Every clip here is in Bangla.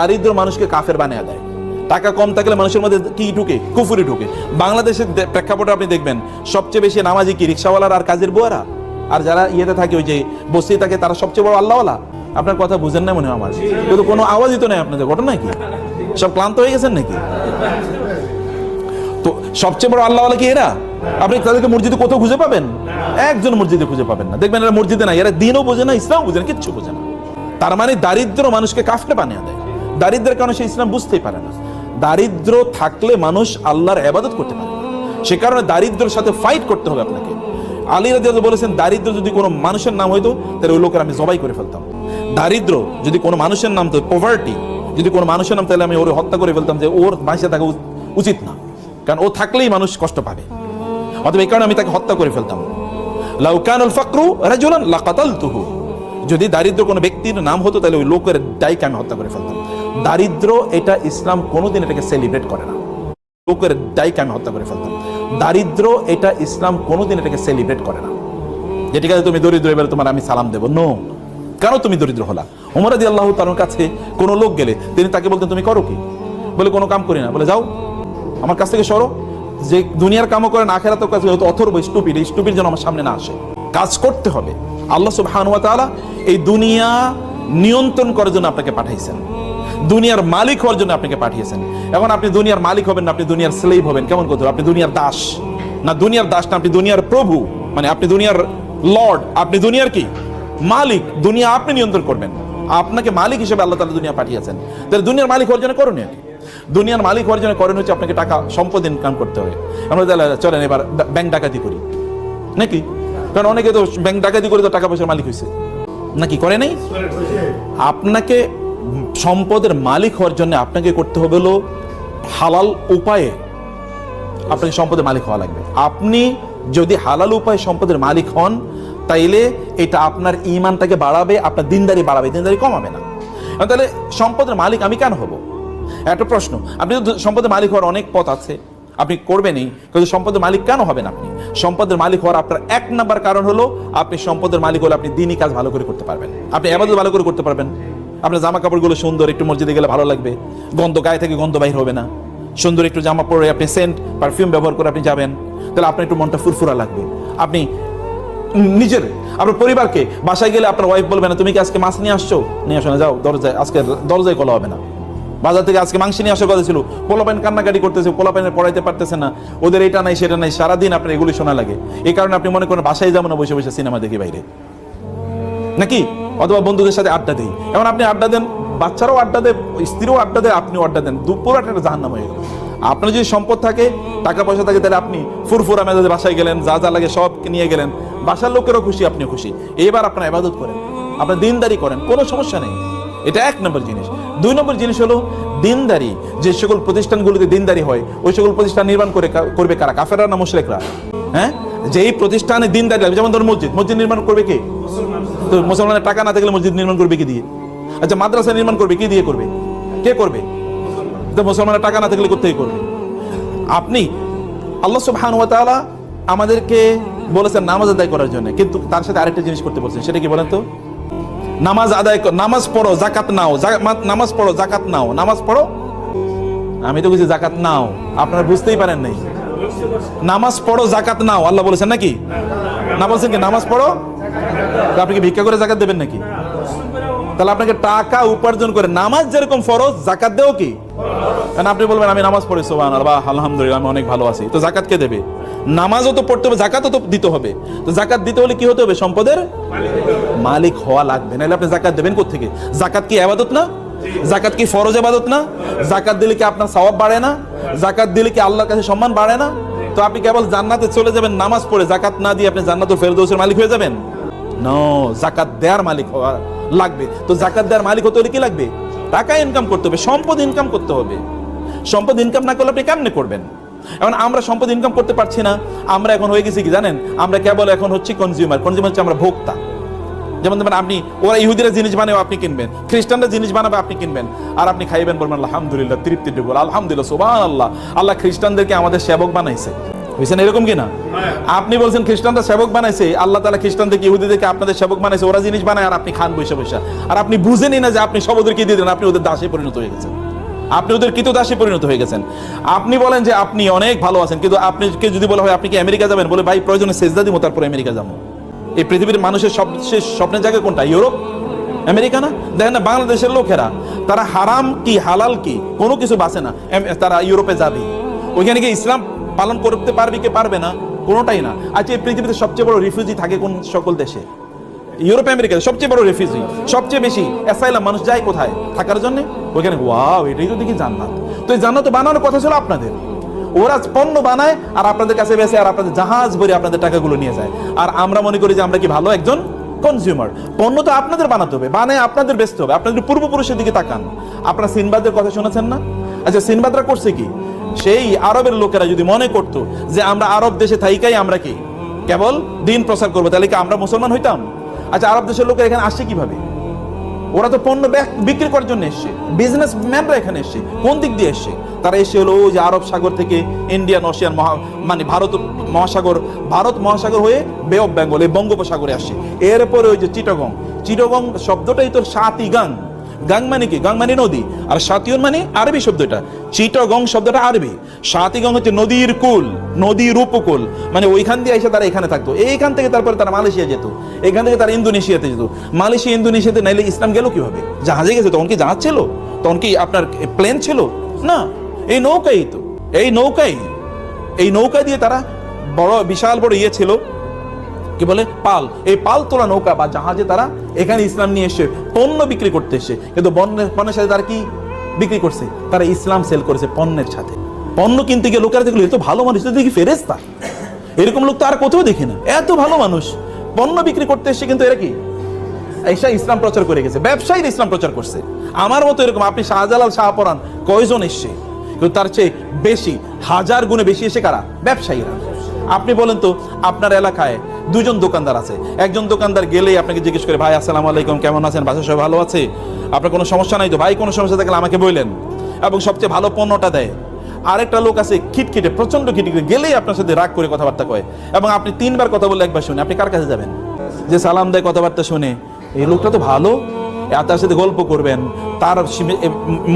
দারিদ্র মানুষকে কাফের বানিয়ে দেয়। টাকা কম থাকলে মানুষের মধ্যে কি ঢুকে? কুফুরি ঢুকে। বাংলাদেশের প্রেক্ষাপটে আপনি দেখবেন, সবচেয়ে বেশি নামাজি কি, রিক্সাওয়ালার আর কাজের বুয়ারা? আর যারা ইয়েতে থাকে ওই যে বসে থাকে, তারা সবচেয়ে বড় আল্লাহওয়ালা? আপনার কথা বুঝেন না মনে হয় আমার। কিন্তু কোনো আওয়াজই তো নেই আপনাদের, ঘটনা কি? সব ক্লান্ত হয়ে গেছেন নাকি? তো সবচেয়ে বড় আল্লাহওয়ালা কি এরা? আপনি তাদেরকে মসজিদে কোথাও খুঁজে পাবেন? একজন মসজিদে খুঁজে পাবেন না। দেখবেন এরা মসজিদে না এরা দিনও বোঝে না ইসলাম বোঝে না, কিচ্ছু বোঝে না। তার মানে দারিদ্র মানুষকে কাফলে বানিয়ে দেয়। দারিদ্রের কারণে সে ইসলাম বুঝতেই পারে না। দারিদ্র থাকলে মানুষ আল্লাহর আবাদত করতে পারে। সে কারণে দারিদ্রের সাথে ফাইট করতে হবে আপনাকে। আলী রাজি বলেছেন, দারিদ্র যদি কোনো মানুষের নাম হইতো, তাহলে ওই লোকের আমি জবাই করে ফেলতাম। দারিদ্র যদি কোনো মানুষের নাম তো পভার্টি যদি কোনো মানুষের নাম, তাহলে আমি ওর হত্যা করে ফেলতাম যে ওর বাঁচে থাকা উচিত না। কারণ ও থাকলেই মানুষ কষ্ট পাবে। অথবা এই কারণে আমি তাকে হত্যা করে ফেলতাম। লাউকানুল ফাকরু রাজুলান লাকাতালতুহু। যদি দারিদ্র কোনো ব্যক্তির নাম হতো, তাহলে ওই লোকের দায়কে আমি হত্যা করে ফেলতাম। দারিদ্র এটা ইসলাম কোনোদিন এটাকে সেলিব্রেট করে না। লোকের দায়কে আমি হত্যা করে ফেলতাম। দারিদ্র এটা ইসলাম কোনোদিন এটাকে সেলিব্রেট করে না। যে ঠিক আছে তুমি দরিদ্র, এবারে তোমার আমি সালাম দেবো। নো কেন তুমি দরিদ্র হলা? ওমর আদি আল্লাহ তার কাছে কোনো লোক গেলে তিনি তাকে বলতেন, তুমি করো কি? বলে, কোনো কাম করি না। বলে, যাও, আমার কাছ থেকে সরো। যে দুনিয়ার কামও করেন আখেরাতের কাছে হয়তো অথর্ব স্টুপিড এই স্টুপিড যেন আমার সামনে না আসে। কাজ করতে হবে আল্লাহ সুবহানাহু ওয়া তাআলা এই দুনিয়া নিয়ন্ত্রণ করার জন্য আপনাকে পাঠাইছেন। দুনিয়ার মালিক হওয়ার জন্য আপনাকে পাঠিয়েছেন। এখন আপনি দুনিয়ার মালিক হবেন না, আপনি দুনিয়ার স্লেভ হবেন। কেমন হবে? আপনি দুনিয়ার দাস। না, দুনিয়ার দাস না, আপনি দুনিয়ার প্রভু। মানে আপনি দুনিয়ার লর্ড আপনি দুনিয়ার কি? মালিক। দুনিয়া আপনি নিয়ন্ত্রণ করবেন। আপনাকে মালিক হিসেবে আল্লাহ তালা দুনিয়া পাঠিয়েছেন। তাহলে দুনিয়ার মালিক হওয়ার জন্য করণীয় কি? দুনিয়ার মালিক হওয়ার জন্য করণীয় হচ্ছে আপনাকে টাকা, সম্পদ ইনকাম করতে হবে। আমরা তাহলে চলেন এবার ব্যাংক ডাকাতি করি। নাকি? কারণ অনেকে তো ব্যাংক ডাকাতি করে তো টাকা পয়সার মালিক হয়েছে নাকি করে নাই? আপনাকে সম্পদের মালিক হওয়ার জন্য আপনাকে করতে হবে হলো হালাল উপায়ে আপনাকে সম্পদের মালিক হওয়া লাগবে। আপনি যদি হালাল উপায়ে সম্পদের মালিক হন, তাইলে এটা আপনার ইমানটাকে বাড়াবে, আপনার দিনদারি বাড়াবে, দিনদারি কমাবে না। তাহলে সম্পদের মালিক আমি কেন হব? একটা প্রশ্ন, আপনি তো সম্পদের মালিক হওয়ার অনেক পথ আছে, আপনি করবেনই, কিন্তু সম্পদের মালিক কেন হবেন আপনি? সম্পদের মালিক হওয়ার আপনার এক নাম্বার কারণ হলো, আপনি সম্পদের মালিক হলে আপনি দিনই কাজ ভালো করে করতে পারবেন। আপনি আবাদত ভালো করে করতে পারবেন। আপনার জামা কাপড়গুলো সুন্দর, একটু মসজিদে গেলে ভালো লাগবে। গন্ধ গায়ে থেকে গন্ধ বাইর হবে না। সুন্দর একটু জামা পরে আপনি সেন্ট পারফিউম ব্যবহার করে আপনি যাবেন। তাহলে আপনার একটু মনটা ফুরফুরা লাগবে। আপনি নিজের, আপনার পরিবারকে, বাসায় গেলে আপনার ওয়াইফ বলবে না, তুমি কি আজকে মাছ নিয়ে আসছো? নিয়ে আসো না, যাও, দরজায়, আজকে দরজায় কলা হবে না। বাজার থেকে আজকে মাংস নিয়ে আসার কথা ছিল। পোলাপাইন কান্নাকাটি করতেছে পোলাপাইনের পড়াইতে পারতেছে না। ওদের এটা নাই, সেটা নাই, সারাদিন আপনার এগুলি শোনা লাগে। এই কারণে আপনি মনে করেন বাসায় যাবেন না বসে বসে সিনেমা দেখি বাইরে। নাকি? অথবা বন্ধুদের সাথে আড্ডা দিই। এখন আপনি আড্ডা দেন, বাচ্চারাও আড্ডা দেয়, স্ত্রীও আড্ডা দেয়, আপনিও আড্ডা দেন। দুপুর একটা জাহান্নাম হয়ে গেল। আপনার যদি সম্পদ থাকে, টাকা পয়সা থাকে, তাহলে আপনি ফুরফুরা মেজাজে বাসায় গেলেন, যা যা লাগে সব নিয়ে গেলেন। বাসার লোকেরও খুশি, আপনিও খুশি। এবার আপনার আবাদত করেন, আপনার দিনদারি করেন, কোনো সমস্যা নেই। এটা এক নম্বর জিনিস। দুই নম্বর জিনিস হলো, দিনদারি, যে সকল প্রতিষ্ঠানগুলোতে দিনদারি হয়, ওই সকল প্রতিষ্ঠান নির্মাণ করে করবে কারা? কাফেরা না মুশরিকরা? হ্যাঁ? যেই প্রতিষ্ঠানে দিনদারি লাগবে যেমন ধরুন মসজিদ। মসজিদ নির্মাণ করবে কে? তো মুসলমানের টাকা না থাকলে মসজিদ নির্মাণ করবে কি দিয়ে? আচ্ছা মাদ্রাসা নির্মাণ করবে কি দিয়ে করবে? কে করবে? তো মুসলমানের টাকা না থাকলে কোথেকে করবে? আপনি, আল্লাহ সুবহান ওয়া আমাদেরকে বলেছেন নামাজ আদায় করার জন্য, কিন্তু তার সাথে আরেকটা জিনিস করতে বলছেন, সেটা কি বলেন তো? নামাজ আদায় নামাজ পড়ো জাকাত নাও নামাজ পড়ো জাকাত নাও, নামাজ পড়ো? আমি তো কিছু জাকাত নাও, আপনারা বুঝতেই পারেন নাই। নামাজ পড়ো জাকাত নাও। আল্লাহ বলেছেন নাকি? না বলছেন কি, নামাজ পড়ো? আপনি কি ভিক্ষা করে জাকাত দেবেন নাকি? তাহলে আপনাকে টাকা উপার্জন করে, নামাজ যেরকম ফরজ জাকাত দেও কি? কারণ আপনি বলবেন, আমি নামাজ পড়ি সোবান আল্লাহ আলহামদুলিল্লাহ, আমি অনেক ভালো আছি। তো জাকাত কে দেবে? নামাজও তো পড়তে হবে জাকাতও তো দিতে হবে। তো জাকাত দিতে হলে কি হতে হবে? সম্পদের মালিক হওয়া লাগবে। নাহলে আপনি জাকাত দেবেন থেকে জাকাত কি আবাদত না? জাকাত কি ফরজ আবাদত না? জাকাত দিলে কি আপনার সওয়াব বাড়ে না? জাকাত দিলে কি আল্লাহর কাছে সম্মান বাড়ে না? তো আপনি কেবল জান্নাতে চলে যাবেন, নামাজ পড়ে জাকাত না দিয়ে আপনি জান্নাতুল ফেরদৌসের মালিক হয়ে যাবেন? নো জাকাত দেওয়ার মালিক হওয়া লাগবে। তো জাকাত দেওয়ার মালিক হতে হলে কি লাগবে? টাকা ইনকাম করতে হবে, সম্পদ ইনকাম করতে হবে। সম্পদ ইনকাম না করলে আপনি কেমনে করবেন? এখন আমরা সম্পদ ইনকাম করতে পারছি না। আমরা এখন হয়ে গেছি কি জানেন? আমরা কেবল এখন হচ্ছি কনজিউমার কনজিউমার হচ্ছে আমরা ভোক্তা। যেমন ধরেন আপনি ওরা ইহুদিরা জিনিস বানাবে আপনি কিনবেন। খ্রিস্টানরা জিনিস বানাবে আপনি কিনবেন। আর আপনি খাইবেন বলবেন আলহামদুলিল্লাহ তৃপ্তি ডুবল আলহামদুলিল্লাহ সুবাহ আল্লাহ আল্লাহ খ্রিস্টানদেরকে আমাদের সেবক বানাইছে। বুঝছেন এরকম কি না? আপনি বলছেন খ্রিস্টানরা সেবক বানাইছে আল্লাহ তালা খ্রিস্টানদেরকে ইহুদিদেরকে আপনাদের সেবক বানাইছে ওরা জিনিস বানায় আর আপনি খান বৈশা বৈশা আর আপনি বুঝেনই না যে আপনি সব ওদেরকে দিয়ে দেন আপনি ওদের দাসে পরিণত হয়ে গেছেন। আপনি ওদের কৃত দাসে পরিণত হয়ে গেছেন। আপনি বলেন যে আপনি অনেক ভালো আছেন কিন্তু আপনি যদি বলা হয় আপনি কি আমেরিকা যাবেন? বলে ভাই প্রয়োজনে সেজদা দিব তারপরে আমেরিকা যাব। এই পৃথিবীর মানুষের সবচেয়ে স্বপ্নের জায়গা কোনটা? ইউরোপ? আমেরিকা না? দেখেন না, বাংলাদেশের লোকেরা, তারা হারাম কি, হালাল কি, কোনো কিছু বাঁচে না। তারা ইউরোপে যাবে। ওইখানে গিয়ে ইসলাম পালন করতে পারবে কি পারবে না, কোনোটাই না। আচ্ছা এই পৃথিবীতে সবচেয়ে বড় রিফিউজি থাকে কোন সকল দেশে? ইউরোপ আমেরিকাতে সবচেয়ে বড় রেফিউজি, সবচেয়ে বেশি অ্যাসাইলাম মানুষ যায় কোথায়? থাকার জন্য? ওইখানে, ওয়াও, এটাই তো দেখি জান্নাত। তো এই জান্নাত বানানোর কথা ছিল আপনাদের। ওরা পণ্য বানায় আর আপনাদের কাছে বেসে আর আপনাদের জাহাজ ভরে আপনাদের টাকাগুলো নিয়ে যায়। আর আমরা মনে করি যে আমরা কি ভালো একজন কনজিউমার পণ্য তো আপনাদের বানাতে হবে, বানায় আপনাদের বেচতে হবে। আপনাদের পূর্বপুরুষের দিকে তাকান, আপনারা সিনবাদের কথা শুনেছেন না? আচ্ছা সিনবাদরা করছে কি? সেই আরবের লোকেরা যদি মনে করতো যে আমরা আরব দেশে থাইকাই আমরা কি? কেবল দিন প্রচার করব, তাহলে কি আমরা মুসলমান হইতাম? আচ্ছা আরব দেশের লোকেরা এখানে আসছে কীভাবে? ওরা তো পণ্য বিক্রি করার জন্য এসছে। বিজনেস ম্যানরা এখানে এসছে। কোন দিক দিয়ে এসছে? তারা এসে হলো ওই যে আরব সাগর থেকে ইন্ডিয়ান অশিয়ান মহা মানে ভারত মহাসাগর ভারত মহাসাগর হয়ে বে অফ বেঙ্গল এই বঙ্গোপসাগরে আসে। এরপরে ওই যে চিটগং। চিটগং শব্দটাই তো সাতি গাং মানে কি? গাং মানে নদী। আর সাতিয়ন মানে আরবি শব্দটা। চিটগং শব্দটা আরবি। সাতিগং হচ্ছে নদীর কুল, নদীর উপকূল। মানে ওইখান দিয়ে এসে তারা এখানে থাকতো। এইখান থেকে তারপরে তারা মালয়েশিয়া যেত। এখান থেকে তারা ইন্দোনেশিয়াতে যেত। মালয়েশিয়া, ইন্দোনেশিয়াতে নাইলে ইসলাম গেল কীভাবে? জাহাজে গেছে, তখন কি জাহাজ ছিল? তখন কি আপনার প্লেন ছিল? না। এই নৌকাই তো। এই নৌকাই। এই নৌকা দিয়ে তারা বড়, বিশাল বড় ইয়ে ছিল। কি বলে? পাল। এই পাল তোলা নৌকা বা জাহাজে তারা এখানে ইসলাম নিয়ে এসে পণ্য বিক্রি করতে এসে, কিন্তু বন্যের পণ্যের সাথে তারা কি বিক্রি করছে? তারা ইসলাম সেল করেছে পণ্যের সাথে। পণ্য কিনতে গিয়ে লোকেরা দেখল এত ভালো মানুষ তো দেখি ফেরেস্তা এরকম লোক তো আর কোথাও দেখি না। এত ভালো মানুষ। পণ্য বিক্রি করতে এসে কিন্তু এরা কি? এসা ইসলাম প্রচার করে গেছে। ব্যবসায়ীরা ইসলাম প্রচার করছে। আমার মতো এরকম, আপনি শাহজালাল, শাহপরান, কয়জন এসছে? কিন্তু তার চেয়ে বেশি, হাজার গুণে বেশি এসে কারা? ব্যবসায়ীরা। আপনি বলেন তো, আপনার এলাকায় দুজন দোকানদার আছে। একজন দোকানদার গেলেই আপনাকে জিজ্ঞেস করে, ভাই, আসসালামু আলাইকুম, কেমন আছেন? বাসা সবাই ভালো আছে? আপনার কোনো সমস্যা নাই তো? ভাই, কোনো সমস্যা থাকলে আমাকে বললেন এবং সবচেয়ে ভালো পণ্যটা দেয়। আরেকটা লোক আছে খিটখিটে প্রচণ্ড খিটখিটে, গেলেই আপনার সাথে রাগ করে কথাবার্তা কয়। এবং আপনি তিনবার কথা বলে একবার শুনে, আপনি কার কাছে যাবেন? যে সালাম দেয় কথাবার্তা শুনে। এই লোকটা তো ভালো আর তার সাথে গল্প করবেন, তার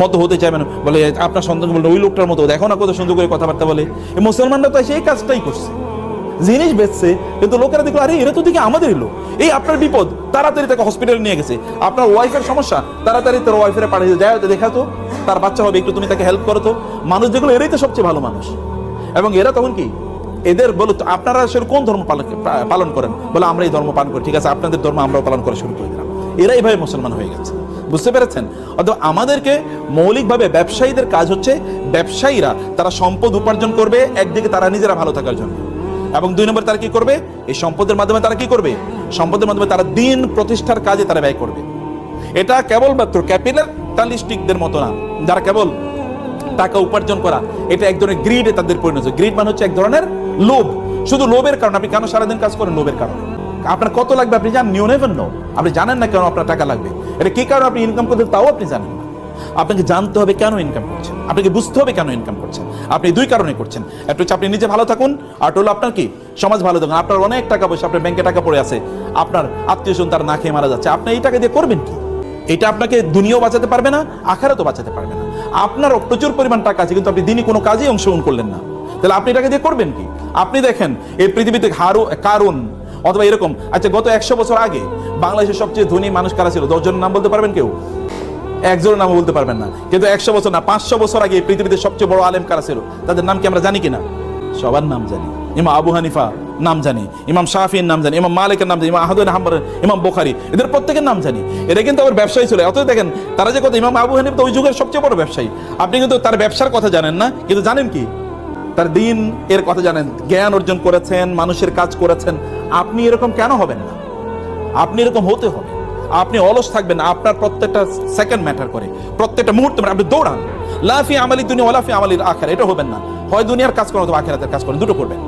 মতো হতে চাইবেন, বলে আপনার সন্তান বলল, ওই লোকটার মতো দেখো না কত সুন্দর করে কথাবার্তা বলে। মুসলমানরা তো সেই কাজটাই করছে। জিনিস বেচছে, কিন্তু লোকেরা দেখল, আরে, এরা তো দিকে আমাদের এলো এই আপনার বিপদ, তাড়াতাড়ি তাকে হসপিটালে নিয়ে গেছে। আপনার ওয়াইফের সমস্যা, তাড়াতাড়ি তার ওয়াইফের পাঠিয়ে যায় দেখা তো তার বাচ্চা হবে, একটু তুমি তাকে হেল্প করো তো মানুষ যেগুলো এরাই তো সবচেয়ে ভালো মানুষ। এবং এরা তখন কি, এদের বলো আপনারা আসলে কোন ধর্ম পালন করেন? বলে, আমরা এই ধর্ম পালন করি। ঠিক আছে, আপনাদের ধর্ম আমরাও পালন করা শুরু করে দিলাম। এরাই ভাই মুসলমান হয়ে গেছে। বুঝতে পেরেছেন? অথবা আমাদেরকে মৌলিকভাবে ব্যবসায়ীদের কাজ হচ্ছে ব্যবসায়ীরা তারা সম্পদ উপার্জন করবে, একদিকে তারা নিজেরা ভালো থাকার জন্য। এবং দুই নম্বর তারা কি করবে? এই সম্পদের মাধ্যমে তারা কি করবে? সম্পদের মাধ্যমে তারা দিন প্রতিষ্ঠার কাজে তারা ব্যয় করবে। এটা কেবলমাত্র ক্যাপিটালিস্টিকদের মতো না। যারা কেবল টাকা উপার্জন করা, এটা এক ধরনের গ্রিডে তাদের পরিণত গ্রিড মানে হচ্ছে এক ধরনের লোভ। শুধু লোভের কারণে, আপনি কেন সারাদিন কাজ করেন? লোভের কারণে। আপনার কত লাগবে আপনি জানেন? নিউ নেভেন নো আপনি জানেন না কেন আপনার টাকা লাগবে। এটা কি কারণে আপনি ইনকাম করতে তাও আপনি জানেন না। আপনাকে জানতে হবে কেন ইনকাম করছেন। আপনাকে বুঝতে হবে কেন ইনকাম করছেন। আপনি দুই কারণে করছেন। একটা হচ্ছে আপনি নিজে ভালো থাকুন, আর হলো আপনার কি? সমাজ ভালো থাকুন। আপনার অনেক টাকা পয়সা আপনার ব্যাংকে টাকা পড়ে আছে। আপনার আত্মীয় স্বজন তারা না খেয়ে মারা যাচ্ছে। আপনি এই টাকা দিয়ে করবেন কি? এটা আপনাকে দুনিয়াও বাঁচাতে পারবে না, আখারাতও বাঁচাতে পারবে না। আপনার প্রচুর পরিমাণ টাকা আছে, কিন্তু আপনি দিনই কোনো কাজেই অংশগ্রহণ করলেন না। তাহলে আপনি টাকা দিয়ে করবেন কি? আপনি দেখেন, এই পৃথিবীতে কারণ অথবা এরকম। আচ্ছা গত একশো বছর আগে বাংলাদেশের সবচেয়ে ধনী মানুষ কারা ছিল? দশজনের নাম বলতে পারবেন কেউ? একজনের নাম বলতে পারবেন না। কিন্তু একশো বছর না, পাঁচশো বছর আগে পৃথিবীতে সবচেয়ে বড় আলেম কারা ছিল? তাদের নাম কি আমরা জানি কিনা? সবার নাম জানি। ইমাম আবু হানিফা নাম জানি, ইমাম শাহির নাম জানি, ইমাম মালিকের নাম জানি, ইমাম আহাদুল হাম্বার ইমাম বোখারি, এদের প্রত্যেকের নাম জানি। এটা কিন্তু আবার ব্যবসায়ী ছিল। অত দেখেন, তারা যে কথা ইমাম আবু হানিফা তো ওই যুগের সবচেয়ে বড় ব্যবসায়ী। আপনি কিন্তু তার ব্যবসার কথা জানেন না, কিন্তু জানেন কি? তার দিন এর কথা জানেন, জ্ঞান অর্জন করেছেন, মানুষের কাজ করেছেন। আপনি এরকম কেন হবেন না? আপনি এরকম হতে হবে। আপনি অলস থাকবেন না, আপনার প্রত্যেকটা সেকেন্ড ম্যাটার করে, প্রত্যেকটা মুহূর্তে আপনি দৌড়ান। লাফি আমালি দুনিয়া ওলাফি আমালির আখের এটা হবেন না। হয় দুনিয়ার কাজ করেন অথবা আখেরাতের কাজ করেন, দুটো করবেন।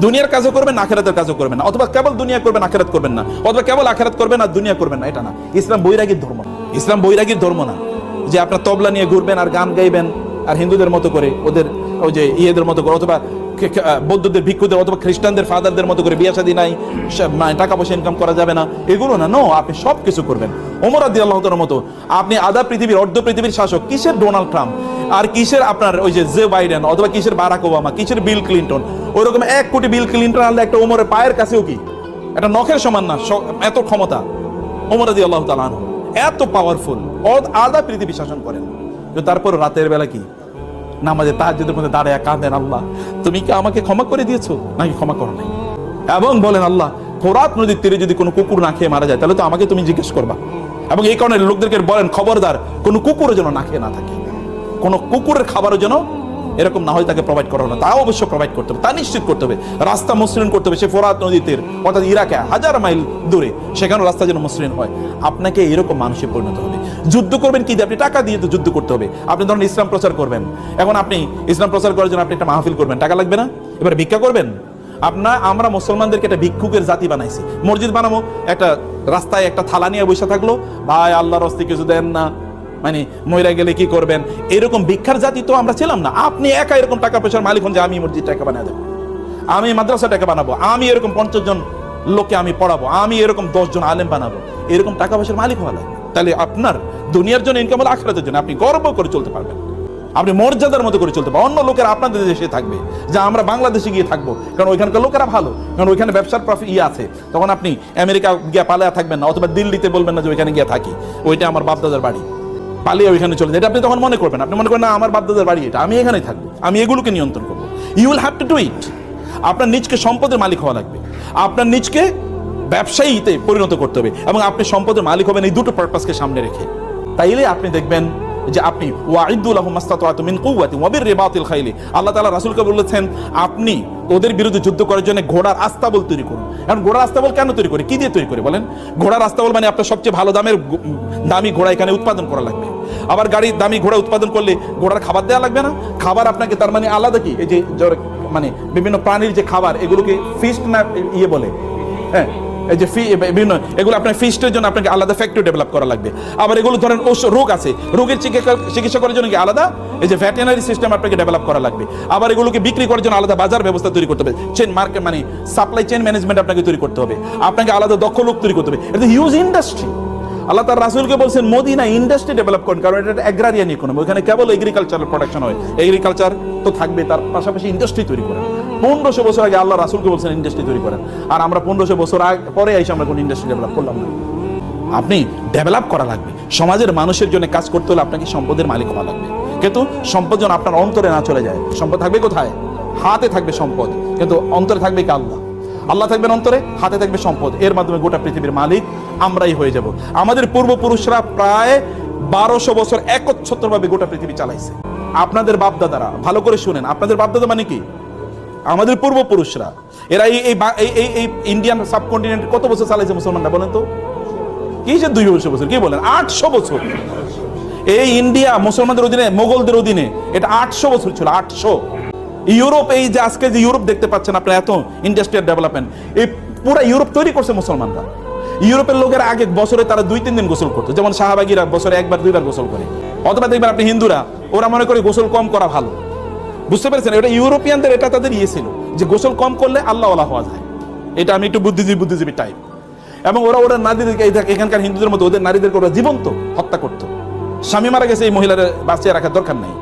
দুনিয়ার কাজও করবেন আখেরাতের কাজও করবেন না। অথবা কেবল দুনিয়া করবেন, আখেরাত করবেন না। অথবা কেবল আখেরাত করবেন আর দুনিয়া করবেন না, এটা না। ইসলাম বৈরাগীর ধর্ম ইসলাম বৈরাগীর ধর্ম না যে আপনার তবলা নিয়ে ঘুরবেন আর গান গাইবেন আর হিন্দুদের মতো করে ওদের ওই যে ইয়েদের মতো করে, অথবা বৌদ্ধদের ভিক্ষুদের অথবা খ্রিস্টানদের ফাদারদের মতো করে বিয়ে শাদী নাই টাকা পয়সা ইনকাম করা যাবে না, এগুলো না নো আপনি সব কিছু করবেন। ওমর আদি আল্লাহ মতো, আপনি আধা পৃথিবীর, অর্ধ পৃথিবীর শাসক, কিসের ডোনাল্ড ট্রাম্প? আর কিসের আপনার ওই যে জে বাইডেন, অথবা কিসের বারাক ওবামা, কিসের বিল ক্লিন্টন? ওইরকম এক কোটি বিল ক্লিন্টন আনলে একটা ওমরের পায়ের কাছেও কি? একটা নখের সমান না এত ক্ষমতা। ওমর আদি আল্লাহ তাআলা আনহু। এত পাওয়ারফুল আধা পৃথিবী শাসন করেন। তারপর রাতের বেলা কি? নামাজে তাহাজ্জুদের মধ্যে দাঁড়ায় কাঁদেন আল্লাহ। তুমি কি আমাকে ক্ষমা করে দিয়েছ? নাকি ক্ষমা করো নাই? এবং বলেন আল্লাহ, ফোরাত নদীর তীরে যদি কোনো কুকুর না খেয়ে মারা যায়, তাহলে তো আমাকে তুমি জিজ্ঞেস করবা। এবং এই কারণে লোকদেরকে বলেন, খবরদার, কোনো কুকুরও যেন না খেয়ে না থাকে। কোনো কুকুরের খাবারও যেন এরকম না হয় তাকে প্রোভাইড করা হলো তা অবশ্য প্রোভাইড করতে হবে। তা নিশ্চিত করতে হবে। রাস্তা মসৃণ করতে হবে। সে ফোরাত নদীর তীর অর্থাৎ ইরাকে, হাজার মাইল দূরে সেখানে রাস্তা যেন মসৃণ হয়। আপনাকে এরকম মানুষে পরিণত হবে। যুদ্ধ করবেন কি? আপনি টাকা দিয়ে তো যুদ্ধ করতে হবে। আপনি ধরুন ইসলাম প্রচার করবেন। এখন আপনি ইসলাম প্রচার করার জন্য আপনি একটা মাহফিল করবেন। টাকা লাগবে না? এবার ভিক্ষা করবেন? আপনার আমরা মুসলমানদেরকে একটা ভিক্ষুকের জাতি বানাইছি। মসজিদ বানাবো। একটা রাস্তায় একটা থালা নিয়ে বসে থাকল। ভাই, আল্লাহর হস্তে কিছু দেন না। মানে মহিলা গেলে কি করবেন? এরকম ভিক্ষার জাতি তো আমরা ছিলাম না। আপনি একা এরকম টাকা পয়সার মালিক হন যে আমি মসজিদ টাকা বানিয়ে দেবো। আমি মাদ্রাসা টাকা বানাবো। আমি এরকম পঞ্চাশ জন লোককে আমি পড়াবো। আমি এরকম দশ জন আলেম বানাবো। এরকম টাকা পয়সার মালিক হওয়া লাগবে তাহলে আপনার দুনিয়ার জন্য ইনকাম হলে আখরাতের জন্য। আপনি গর্ব করে চলতে পারবেন। আপনি মর্যাদার মতো করে চলতে পারবেন। অন্য লোকেরা আপনাদের দেশে থাকবে। যা আমরা বাংলাদেশে গিয়ে থাকব। কারণ ওইখানকার লোকেরা ভালো। কারণ ওইখানে ব্যবসার প্রফিট ইয়ে আছে। তখন আপনি আমেরিকা গিয়ে পালায়া থাকবেন না। অথবা দিল্লিতে বলবেন না যে ওইখানে গিয়ে থাকি। ওইটা আমার বাপদাদার বাড়ি। পালিয়ে ওইখানে চলে যায়। এটা আপনি তখন মনে করবেন। আপনি মনে করেন, না, আমার বাপদাদার বাড়ি এটা। আমি এখানেই থাকব। আমি এগুলোকে নিয়ন্ত্রণ করব। You will have to do it আপনার নিজকে সম্পদের মালিক হওয়া লাগবে। আপনার নিজকে ব্যবসায়ীতে পরিণত করতে হবে। এবং আপনি সম্পদের মালিক হবেন এই দুটো পারপাসকে সামনে রেখে। তাইলে আপনি দেখবেন যে আপনি ওয়াইদুল আহমাস্তাতু মিন কুওয়াতি ওয়া বির রিবাতিল খাইলি। আল্লাহ তাআলা রাসূলকে বলেছেন, আপনি ওদের বিরুদ্ধে যুদ্ধ করার জন্য ঘোড়ার আস্তাবল তৈরি করুন। এখন ঘোড়ার আস্তাবল কেন তৈরি করে? কি দিয়ে তৈরি করে বলেন? ঘোড়ার আস্তাবল মানে আপনার সবচেয়ে ভালো দামের দামি ঘোড়া এখানে উৎপাদন করা লাগবে। আবার গাড়ির দামি ঘোড়া উৎপাদন করলে ঘোড়ার খাবার দেওয়া লাগবে না? খাবার আপনাকে তার মানে আলাদা কি? এই যে মানে বিভিন্ন প্রাণীর যে খাবার, এগুলোকে ফিস্ট না ইয়ে বলে। হ্যাঁ। এই যে ফি বিভিন্ন, এগুলো আপনার ফিস্টের জন্য আপনাকে আলাদা ফ্যাক্টরি ডেভেলপ করা লাগবে। আবার এগুলো ধরেন রোগ আছে, রোগের চিকিৎসা করার জন্য কি আলাদা? এই যে ভেটেনারি সিস্টেম আপনাকে ডেভেলপ করা লাগবে। আবার এগুলোকে বিক্রি করার জন্য আলাদা বাজার ব্যবস্থা তৈরি করতে হবে। চেন মার্কেট মানে সাপ্লাই চেন ম্যানেজমেন্ট আপনাকে তৈরি করতে হবে। আপনাকে আলাদা দক্ষ লোক তৈরি করতে হবে। এটা হিউজ ইন্ডাস্ট্রি আল্লাহ তার রাসুলকে বলছেন, মদিনা ইন্ডাস্ট্রি ডেভেলপ করেন, কারণ এটা অ্যাগ্রারিয়ান ইকোনমি ওখানে কেবল এগ্রিকালচারাল প্রোডাকশন হয়। এগ্রিকালচার তো থাকবে, তার পাশাপাশি ইন্ডাস্ট্রি তৈরি করেন পনেরোশো বছর আগে আল্লাহ রাসুলকে বলছেন ইন্ডাস্ট্রি তৈরি করেন। আর আমরা পনেরোশো বছর আগে পরে এসে আমরা কোন ইন্ডাস্ট্রি ডেভেলপ করলাম না। আপনি ডেভেলপ করা লাগবে। সমাজের মানুষের জন্য কাজ করতে হলে আপনাকে সম্পদের মালিক হওয়া লাগবে। কিন্তু সম্পদ যেন আপনার অন্তরে না চলে যায়। সম্পদ থাকবে কোথায়? হাতে থাকবে সম্পদ। কিন্তু অন্তরে থাকবে কি আল্লাহ? আল্লাহ থাকবেন অন্তরে, হাতে থাকবে সম্পদ। এর মাধ্যমে গোটা পৃথিবীর মালিক আমরাই হয়ে যাব। আমাদের পূর্বপুরুষরা প্রায় বারোশো বছর একচ্ছত্রভাবে গোটা পৃথিবী চালাইছে। আপনাদের বাপদাদারা, ভালো করে শুনেন। আপনাদের বাপদাদা মানে কি? আমাদের পূর্বপুরুষরা। এরা এই এই ইন্ডিয়ান সাবকন্টিনেন্ট কত বছর চালাইছে মুসলমানরা বলেন তো? কি যে দুইশো বছর কি বলেন? আটশো বছর। এই ইন্ডিয়া মুসলমানদের অধীনে, মোগলদের অধীনে, এটা আটশো বছর ছিল, আটশো। ইউরোপ, এই যে আজকে যে ইউরোপ দেখতে পাচ্ছেন আপনার, এত ইন্ডাস্ট্রিয়াল ডেভেলপমেন্ট এই পুরো ইউরোপ তৈরি করছে মুসলমানরা। ইউরোপের লোকের আগে বছরে তারা দুই, তিন দিন গোসল করতো। যেমন শাহবাগিরা বছরে একবার, দুইবার গোসল করে। অথবা দেখবেন আপনি হিন্দুরা, ওরা মনে করে গোসল কম করা ভালো। বুঝতে পেরেছেন? এটা ইউরোপিয়ানদের, এটা তাদের ইয়ে ছিল যে গোসল কম করলে আল্লাহ ওলা হওয়া যায়। এটা আমি একটু বুদ্ধিজীবী বুদ্ধিজীবী টাইপ এবং ওরা ওরা নারীদেরকে এখানকার হিন্দুদের মতো ওদের নারীদেরকে ওরা জীবন্ত, হত্যা করতো। স্বামী মারা গেছে, এই মহিলার বাঁচিয়ে রাখার দরকার নেই।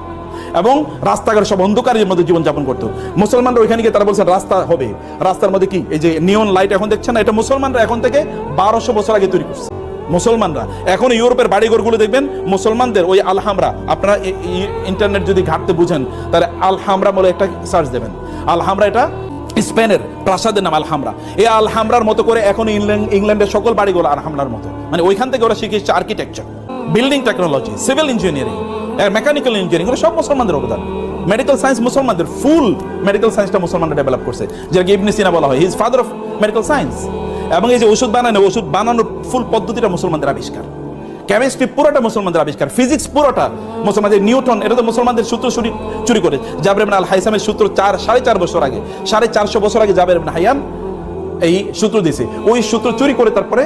এবং রাস্তাঘাট সব অন্ধকারের মধ্যে জীবনযাপন করতো। মুসলমানরা ওইখানে গিয়ে তারা বলছেন রাস্তা হবে। রাস্তার মধ্যে কি? এই যে নিয়ন লাইট এখন দেখছেন না? এটা মুসলমানরা এখন থেকে বারোশো বছর আগে তৈরি করছে। মুসলমানরা। এখন ইউরোপের বাড়িঘরগুলো দেখবেন, মুসলমানদের ওই আলহামরা। আপনারা ইন্টারনেট যদি ঘাটতে বুঝেন, তাহলে আলহামরা বলে একটা সার্চ দেবেন। আলহামরা এটা স্পেনের প্রাসাদের নাম আলহামরা। এই আলহামরার মতো করে এখন ইংল্যান্ড, ইংল্যান্ডের সকল বাড়িগুলো আলহামরার মতো। মানে ওইখান থেকে ওরা শিখেছে architecture building technology civil engineering mechanical engineering এগুলো সব মুসলমানদের অবদান। মেডিকেল সায়েন্স মুসলমানদের ফুল মেডিকেল সায়েন্সটা মুসলমানরা ডেভেলপ করছে। যেটাকে ইবনে সিনা বলা হয় his father of medical science এবং এই যে ওষুধ বানানো, ওষুধ বানানোর ফুল পদ্ধতিটা মুসলমানদের আবিষ্কার। কেমিস্ট্রি পুরোটা মুসলমানদের আবিষ্কার ফিজিক্স পুরোটা মুসলমানদের, নিউটন, এটা তো মুসলমানদের সূত্র চুরি চুরি করে। জাবের আল হাইসামের সূত্র চার, সাড়ে চার বছর আগে, সাড়ে চারশো বছর আগে ইবনে হাইয়ান এই সূত্র দিয়েছে ওই সূত্র চুরি করে তারপরে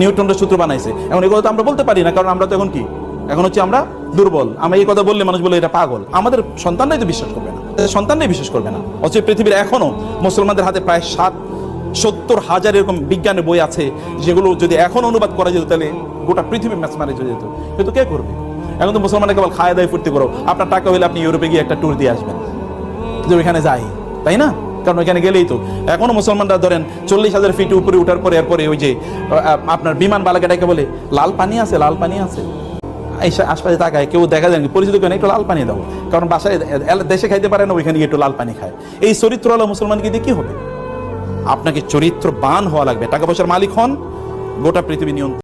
নিউটনের সূত্র বানাইছে। এখন এগুলো তো আমরা বলতে পারি না, কারণ আমরা তো এখন কি? এখন হচ্ছে আমরা দুর্বল। আমরা এই কথা বললে মানুষ বলে, এটা পাগল। আমাদের সন্তানরাই তো বিশ্বাস করবে না। সন্তানরাই বিশ্বাস করবে না। অথচ পৃথিবীর এখনও মুসলমানদের হাতে প্রায় সাত সত্তর হাজার এরকম বিজ্ঞানের বই আছে, যেগুলো যদি এখন অনুবাদ করা যেত তাহলে গোটা পৃথিবী ম্যাচমারে চলে যেত। কিন্তু কে করবে? এখন তো মুসলমানরা কেবল খায়, দায়, ফুর্তি করো। আপনার টাকা হলে আপনি ইউরোপে গিয়ে একটা ট্যুর দিয়ে আসবেন। যে ওইখানে যাই, তাই না? কারণ ওইখানে গেলেই তো। এখনও মুসলমানরা ধরেন চল্লিশ হাজার ফিট উপরে উঠার পরে এরপরে ওই যে আপনার বিমান বালাকাটাকে বলে, লাল পানি আছে, লাল পানি আছে। আশপাশে তাকায়, কেউ দেখা যায় পরিচিত কেন একটু লাল পানি দাও। কারণ বাসায় দেশে খাইতে পারে না, ওইখানে গিয়ে একটু লাল পানি খায়। এই চরিত্র হলো মুসলমানকে দিয়ে কি হবে? আপনাকে চরিত্রবান হওয়া লাগবে। টাকা পয়সার মালিক হন গোটা পৃথিবী নিয়ন্ত্রণ